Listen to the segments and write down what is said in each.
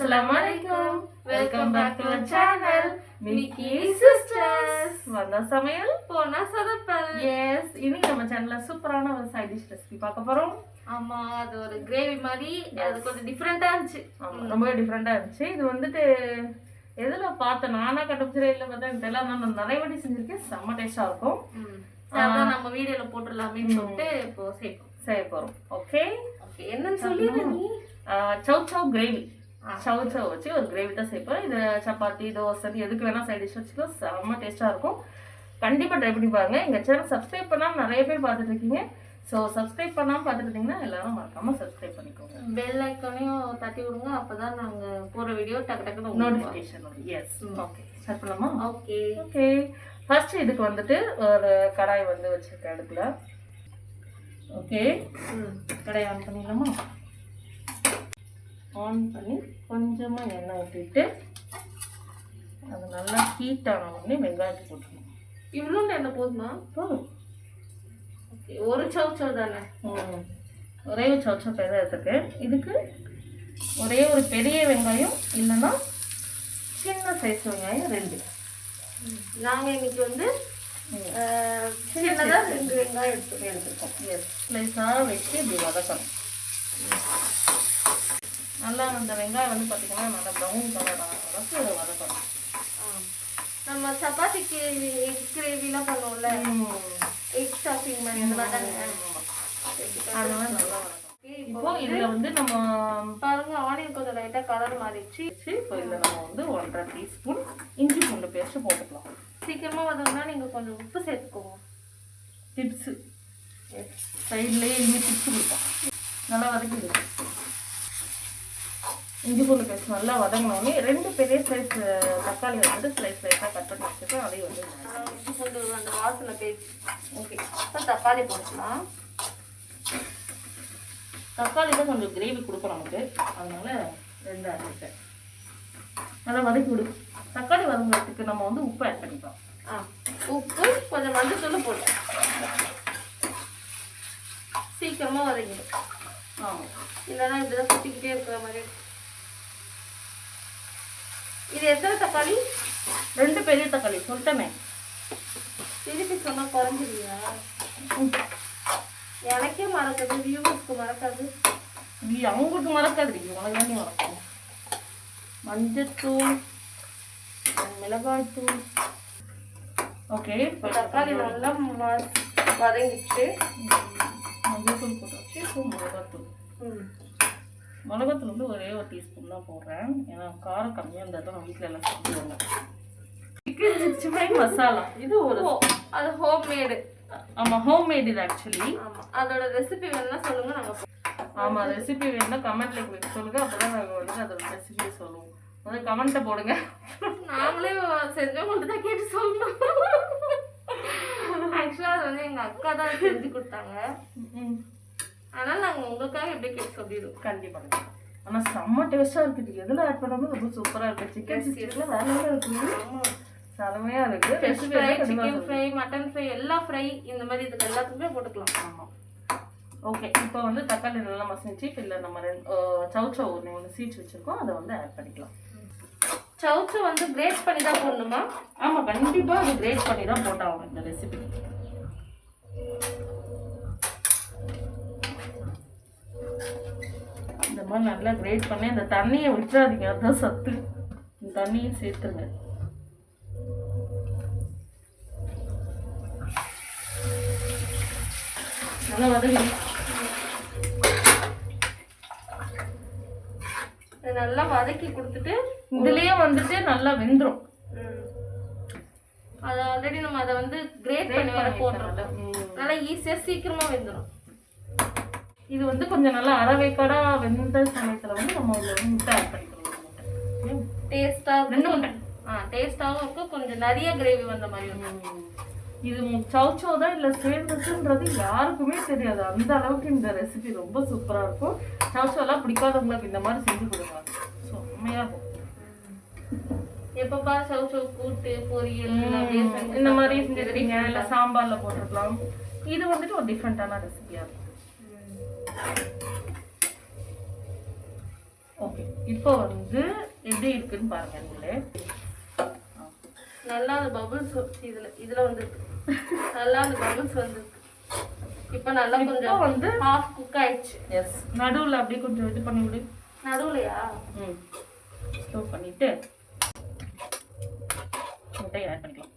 அஸ்ஸலாமு அலைக்கும் welcome back to our channel Mickey sisters வந்த சமையல் போனா சொதப்பல் எஸ் இன்னைக்கு நம்ம சேனல்ல சூப்பரான ஒரு சைட் டிஷ் ரெசிபி பார்க்க போறோம். ஆமா அது ஒரு கிரேவி மாதிரி அது கொஞ்சம் டிஃப்ரெண்டா இருந்துச்சு. ஆமா ரொம்ப டிஃப்ரெண்டா இருந்துச்சு. இது வந்துட்டு எதுல பார்த்தேன்? நானா இல்லை பார்த்தா எனக்கு தெரியல. நான் நிறைய வாட்டி செஞ்சிருக்கேன். செம்ம டேஸ்டா இருக்கும். அதான் நம்ம வீடியோல போட்டுடலாமேன்னு சொல்லிட்டு இப்போ சேர்ப்போம் செய்ய போறோம். ஓகே ஓகே என்னன்னு சொல்லிடு நீ. சவ் சவ் கிரேவி சவ் சவ் வச்சு ஒரு கிரேவி தான் செய்ப்போம் இது சப்பாத்தி தோசை எதுக்கு வேணா சைட் டிஷ் வச்சுக்கோ. செம்ம டேஸ்ட்டாக இருக்கும். கண்டிப்பாக ட்ரை பண்ணி பாருங்க. எங்கள் சேனல் சப்ஸ்கிரைப் பண்ணாமல் நிறைய பேர் பார்த்துட்டு இருக்கீங்க. ஸோ சப்ஸ்கிரைப் பண்ணாமல் பார்த்துட்டு இருந்தீங்கன்னா எல்லாரும் மறக்காம சப்ஸ்கிரைப் பண்ணிக்கோங்க. பெல் ஐக்கானையும் தட்டி விடுங்க. அப்பதான் நாங்க போற வீடியோ டக்கு டக்குன்னு நோட்டிஃபிகேஷன் வரும். எஸ் ஓகே ஸ்டார்ட் பண்ணலாமா? ஓகே ஓகே ஃபர்ஸ்ட் இதுக்கு வந்துட்டு ஒரு கடாய் வந்து வச்சிருக்கேன் அடுப்பில். ஓகே ம். கடாய் ஆன் பண்ணிடலாமா? ஆன் பண்ணி கொஞ்சமாக எண்ணெய் ஊற்றிட்டு அது நல்லா ஹீட் ஆன உடனே வெங்காயத்தை போட்டுக்கணும். இவ்வளோண்டு என்ன போதுமா? போதும். ஓகே ஒரு சவு சவு தானே? ம். ஒரே ஒரு சவுச்சா தான் எடுத்துருக்கேன் இதுக்கு ஒரே ஒரு பெரிய வெங்காயம் இல்லைன்னா சின்ன சைஸ் வெங்காயம் ரெண்டு. நாங்க இன்னைக்கு வந்து ம். அஹ், சின்னதா ரெண்டு வெங்காயம் எடுத்துக்கோம் எடுத்துருக்கோம். எஸ் ஸ்லைஸாக வச்சு இப்படி வதக்கணும். நல்லா அந்த வெங்காயம் வந்து பார்த்தீங்கன்னா நல்லா ப்ரௌன் கலர் அளவுக்கு வதக்கணும். நம்ம சப்பாத்திக்கு எக் கிரேவிலாம் பண்ணுவோம்ல. எக் ஸ்டஃபிங் மாதிரி அந்த மாதிரி அதனால நல்லா இப்போ இதுல வந்து நம்ம பாருங்க ஆனியன் கொஞ்சம் லைட்டா கலர் மாறிடுச்சு. இப்போ இதில் நம்ம வந்து ஒன்றரை டீஸ்பூன் இஞ்சி பூண்டு பேஸ்ட் போட்டுக்கலாம். சீக்கிரமா வதங்கினா நீங்க கொஞ்சம் உப்பு சேர்த்துக்கோங்க. டிப்ஸு சைட்லேயே இஞ்சி டிப்ஸ் கொடுப்போம். நல்லா வதக்கிடு இஞ்சி பூண்டு பேஸ்ட் நல்லா வதங்கினோடனே ரெண்டு பெரிய சைஸ் தக்காளி வந்துட்டு ஸ்லைஸ் ஸ்லைஸாக கட் பண்ணி வச்சுட்டு அதையும் வந்து உப்பு பூண்டு அந்த வாசனை பேச்சு ஓகே இப்போ தக்காளி போட்டுக்கலாம். தக்காளி தான் கொஞ்சம் கிரேவி கொடுக்கும் நமக்கு. அதனால ரெண்டு அரைச்சிட்டேன் நல்லா வதக்கி விடு. தக்காளி வதங்குறதுக்கு நம்ம வந்து உப்பு ஆட் பண்ணிக்கலாம். ஆ உப்பு கொஞ்சம் மஞ்சத்தூள் போட்டு சீக்கிரமா வதங்கிடும். ஆமாம் இல்லைன்னா இப்படிதான் சுத்திக்கிட்டே இருக்கிற மாதிரி இது எத்தனை தக்காளி? ரெண்டு பெரிய தக்காளி சொல்லிட்டேனே திருப்பி சொன்னா குறைஞ்சிருவியா? எனக்கே மறக்குது வியூவர்ஸ்க்கு மறக்காது. நீ அவங்களுக்கு மறக்காது உனக்கு நீ மறக்கும் மஞ்சத்தூள் மிளகாய்த்தூள் ஓகே இப்போ தக்காளி நல்லா வதங்கிடுச்சு. மஞ்சத்தூள் போட்டாச்சு இப்போ மிளகாத்தூள் ம். மிளகாத்தூள் வந்து ஒரே ஒரு டீஸ்பூன் தான் போடுறேன். ஏன்னா காரம் கம்மியாக இருந்தால் தான் வீட்டில் எல்லாம் சாப்பிடுவாங்க. Chicken sixty five masala. இது ஒரு அது ஹோம்மேடு ஆமாம் ஹோம் மேட் இது ஆக்சுவலி அதோட ரெசிபி வேணா சொல்லுங்க நாங்க போ- ஆமாம் ரெசிபி வேணும்னா கமெண்ட்ல சொல்லுங்க. அப்போ தான் நாங்கள் வந்து அதோட ரெசிபியை சொல்லுவோம். முதல்ல கமெண்ட்டை போடுங்க. நாங்களே செஞ்சவங்கள்ட்ட தான் கேட்டு சொல்லணும். ஆக்சுவலா அது வந்து எங்க அக்கா தான் செஞ்சு கொடுத்தாங்க. ம் அதனால நாங்க உங்களுக்காக எப்படி கேட்டு சொல்லிடுவோம்? கண்டிப்பாக ஆனால் செம்ம டேஸ்ட்டாக இருக்குது எதில் ஆட் பண்ணாமல் ரொம்ப சூப்பராக இருக்குது சிக்கன் சிக்ஸ்டியில் வேற level இருக்குது ஆமா. செமையாக இருக்குது fish fry chicken fry mutton fry எல்லா ஃப்ரை இந்த மாதிரி இதுக்கு எல்லாத்துக்குமே போட்டுக்கலாம். ஆமாம் ஓகே இப்போ வந்து தக்காளி நல்லா மசிச்சு இல்லை நம்ம ரெண்டு சவு சவு ஒன்று சீச்சு வச்சுருக்கோம். அதை வந்து ஆட் பண்ணிக்கலாம். சவுச்சு வந்து கிரேட் பண்ணி தான் போடணுமா? ஆமாம் கண்டிப்பாக அது கிரேட் பண்ணி தான் போட்டாங்க இந்த ரெசிபி மாதிரி நல்லா கிரேட் பண்ணி அந்த தண்ணியை விட்டுறாதீங்க. அதுதான் சத்து. இந்த தண்ணியை சேர்த்துருங்க நல்லா இதை நல்லா வதக்கி கொடுத்துட்டு இதுலயே வந்துட்டு நல்லா வெந்துரும். அது ஆல்ரெடி நம்ம அதை வந்து கிரேட் பண்ணி வர போட்டுறோம். நல்லா ஈஸியா சீக்கிரமா வெந்துடும் இது வந்து கொஞ்சம் நல்லா அரைவேக்காடா வெந்த சமயத்துல வந்து நம்ம இதுல வந்து முட்டை ஆட் பண்ணிக்கணும் டேஸ்டா ரெண்டு முட்டை. ஆ டேஸ்டாவும் இருக்கும் கொஞ்சம் நிறைய கிரேவி வந்த மாதிரி இருக்கும் இது சவுச்சோ தான் இல்லை சேர்ந்துச்சுன்றது யாருக்குமே தெரியாது. அந்த அளவுக்கு இந்த ரெசிபி ரொம்ப சூப்பராக இருக்கும். சவுச்சோலாம் பிடிக்காதவங்களுக்கு இந்த மாதிரி செஞ்சு கொடுங்க. செம்மையாக இருக்கும். எப்ப பாரு சவு சவு கூட்டு பொரியல் இந்த மாதிரி செஞ்சுருக்கீங்க. இல்லை சாம்பாரில் போட்டிருக்கலாம். இது வந்துட்டு ஒரு டிஃப்ரெண்ட்டான ரெசிபியாக இருக்கும். ஓகே இப்போ வந்து எப்படி இருக்குன்னு பாருங்க நீங்களே நல்லா அந்த பபுள்ஸ் இதுல இதுல வந்துருக்கு. நல்லா அந்த பபுள்ஸ் வந்துருக்கு. இப்போ நல்லா கொஞ்சம் வந்து ஹாஃப் குக் ஆயிடுச்சு. எஸ் நடுவில் அப்படியே கொஞ்சம் இது பண்ணி விடு. நடுவுலையா? ம். ஸ்டோவ் பண்ணிட்டு முட்டையை ஆட் பண்ணிக்கலாம்.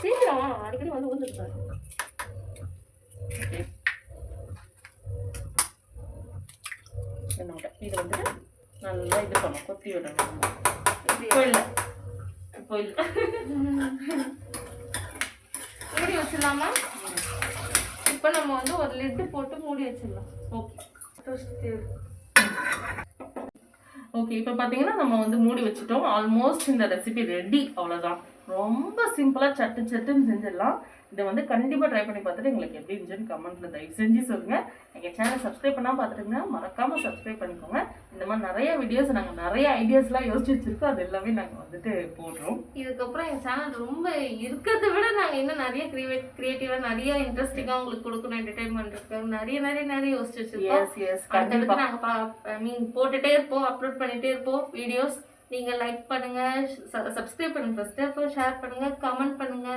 சீக்கிரம் அடிக்கடி வந்து ஊந்துருக்காரு ஓகே இந்த வந்துட்டு நல்லா இது பண்ணும் கொத்தி விடணும். இப்போ இல்லை இப்போ இல்லை மூடி வச்சிடலாமா? இப்போ நம்ம வந்து ஒரு லிட்டு போட்டு மூடி வச்சிடலாம். ஓகே. ஓகே இப்போ பார்த்தீங்கன்னா நம்ம வந்து மூடி வச்சுட்டோம். ஆல்மோஸ்ட் இந்த ரெசிபி ரெடி அவ்வளோதான் ரொம்ப சிம்பிளாக சட்டு சட்டுன்னு செஞ்சிடலாம். இதை வந்து கண்டிப்பாக ட்ரை பண்ணி பார்த்துட்டு எங்களுக்கு எப்படி இருந்துச்சுன்னு கமெண்ட்டில் தயவு செஞ்சு சொல்லுங்கள் எங்கள் சேனல் சப்ஸ்கிரைப் பண்ணால் பார்த்துட்டுங்க மறக்காமல் சப்ஸ்கிரைப் பண்ணிக்கோங்க. இந்த மாதிரி நிறைய வீடியோஸ் நாங்கள் நிறைய ஐடியாஸ்லாம் யோசிச்சு வச்சுருக்கோம். அது எல்லாமே நாங்கள் வந்துட்டு போடுறோம். இதுக்கப்புறம் எங்கள் சேனல் ரொம்ப இருக்கிறத விட நாங்கள் இன்னும் நிறைய கிரியேட் கிரியேட்டிவாக நிறைய இன்ட்ரெஸ்டிங்காக உங்களுக்கு கொடுக்கணும் என்டர்டைன்மெண்ட் இருக்கு. நிறைய நிறைய நிறைய யோசிச்சு வச்சிருக்கோம். எஸ் எஸ் நாங்கள் மீன் போட்டுட்டே இருப்போம் அப்லோட் பண்ணிட்டே இருப்போம் வீடியோஸ் நீங்கள் லைக் பண்ணுங்க சப்ஸ்கிரைப் பண்ணுங்க ஃபர்ஸ்ட் அப்புறம் ஷேர் பண்ணுங்க கமெண்ட் பண்ணுங்க.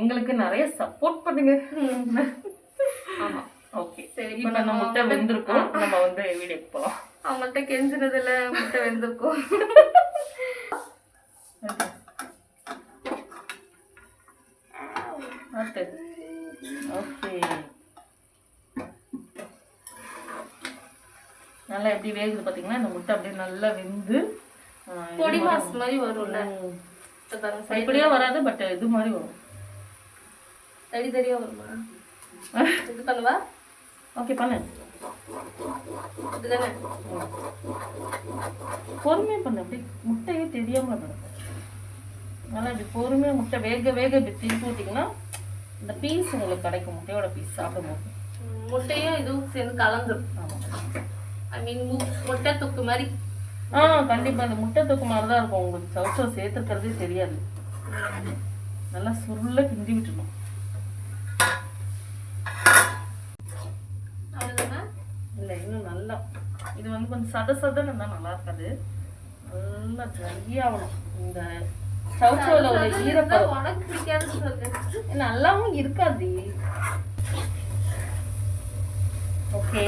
எங்களுக்கு நிறைய சப்போர்ட் பண்ணுங்க. ஆமாம் ஓகே சரி, இப்ப நம்ம முட்டை வெந்திருக்கோம். நம்ம வந்து வீடியோக்கு போகலாம் அவங்கள்ட்ட கெஞ்சினதுல முட்டை வெந்திருக்கும். ஓகே ஓகே நல்லா எப்படி வேகுது பார்த்தீங்கன்னா இந்த முட்டை அப்படியே நல்லா வெந்து பொடி மாஸ் மாதிரி வரும்ல. இப்படியே வராது பட் இது மாதிரி வரும். தடி தடியா வருமா? இது பண்ணுவா? ஓகே பண்ணு. இதுதானே? பொறுமையாக பண்ணு அப்படி முட்டையே தெரியாமல் பண்ணு நல்லா இப்படி பொறுமையாக முட்டை வேக வேக இப்படி திருப்பி விட்டிங்கன்னா இந்த பீஸ் உங்களுக்கு கிடைக்கும் முட்டையோட பீஸ் சாப்பிடும்போது. முட்டையும் இதுவும் சேர்ந்து கலந்துரும். ஆமாம் ஐ மீன் முட்டை தொக்கு மாதிரி. ஆ கண்டிப்பாக இந்த முட்டை தொக்கு மாதிரி தான் இருக்கும். உங்களுக்கு சவுச்சோ சேர்த்துக்கிறதே தெரியாது. நல்லா சுருள கிண்டி விட்டுணும் இல்லை இன்னும் நல்லா. இது வந்து கொஞ்சம் சத சதன்னு இருந்தால் நல்லா இருக்காது. நல்லா ட்ரை ஆகணும். இந்த சவுச்சோவில் ஒரு ஈரப்பதம். நல்லாவும் இருக்காது. ஓகே.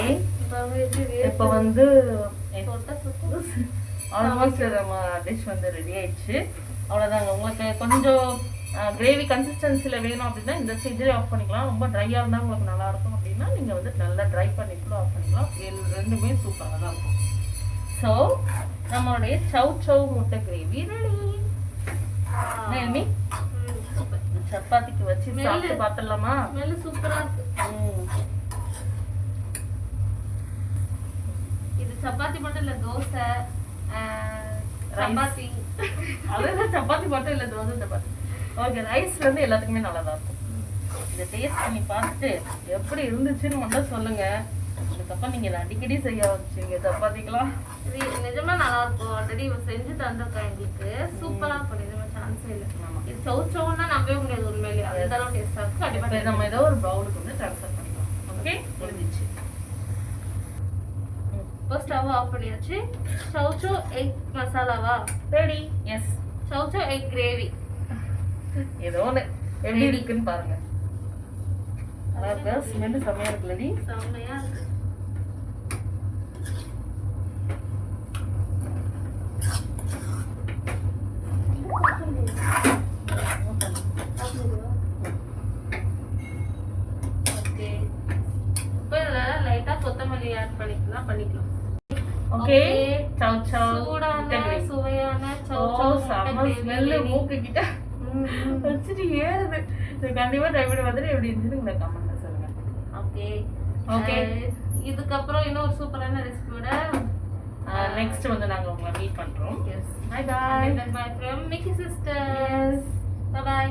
இப்போ வந்து ஆல்மோஸ்ட் நம்ம டிஷ் வந்து ரெடி ஆயிடுச்சு. அவ்வளோதாங்க உங்களுக்கு கொஞ்சம் கிரேவி கன்சிஸ்டன்சியில் வேணும் அப்படின்னா இந்த ஸ்டேஜில் ஆஃப் பண்ணிக்கலாம். ரொம்ப ட்ரையாக இருந்தால் உங்களுக்கு நல்லா இருக்கும் அப்படின்னா நீங்கள் வந்து நல்லா ட்ரை பண்ணி கூட ஆஃப் பண்ணிக்கலாம். ரெண்டுமே சூப்பராக தான் இருக்கும். ஸோ நம்மளுடைய சவ் சவ் முட்டை கிரேவி ரெடி. சப்பாத்திக்கு வச்சு சாப்பிட்டு பார்த்துடலாமா? smell சூப்பரா இருக்கு ம் இது சப்பாத்தி மட்டும் இல்ல தோசை சப்பாத்தி. அதுதான் சப்பாத்தி மட்டும் இல்லை தோசை சப்பாத்தி. ஓகே ரைஸ் வந்து எல்லாத்துக்குமே நல்லா தான் இருக்கும். இதை டேஸ்ட் பண்ணி பார்த்துட்டு எப்படி இருந்துச்சுன்னு மட்டும் சொல்லுங்க. அதுக்கப்புறம் நீங்க இதை அடிக்கடி செய்ய வச்சுங்க சப்பாத்திக்கலாம் இது நிஜமா நல்லா இருக்கும் ஆல்ரெடி இவன் செஞ்சு தந்திருக்கான் எங்களுக்கு. சூப்பரா இருக்கும். நிஜமா சான்ஸே இல்லை. இது சவுச்சோன்னா நம்பவே முடியாது உண்மையிலேயே அந்த அளவு டேஸ்டா இருக்கும். கண்டிப்பா நம்ம ஏதோ ஒரு பவுலுக்கு வந்து ட்ரான்ஸ்ஃபர் பண்ணிக்கலாம். ஓகே முடிஞ்சிச்சு. இப்போ ஸ்டவ் ஆஃப் பண்ணியாச்சு. சவுச்சோ எக் மசாலாவா ரெடி எஸ் சவுச்சோ எக் கிரேவி ஏதோ ஒன்று எப்படி இருக்குன்னு பாருங்க. நல்லா இருக்கா? செம்மையா இருக்குல்லடி. செம்மையா இருக்கு ஓகே இப்போ இதில் லைட்டாக கொத்தமல்லி ஆட் பண்ணிக்கலாம். ஓகே. சவ் சவ் சூடான சுவையான ஓ சவுச்சோ செம்ம ஸ்மெல்லு மூக்கு கிட்ட வச்சுட்டு ஏறுது. இது கண்டிப்பா பண்ணி பார்த்துட்டு எப்படி இருந்துச்சு உங்களை கமெண்ட்ல சொல்லுங்க. Okay Okay. இதுக்கப்புறம் இன்னொரு சூப்பரான ரெசிபியோட நெக்ஸ்ட் வந்து நாங்க உங்களை மீட் பண்றோம். Yes bye bye bye from Mickey sisters bye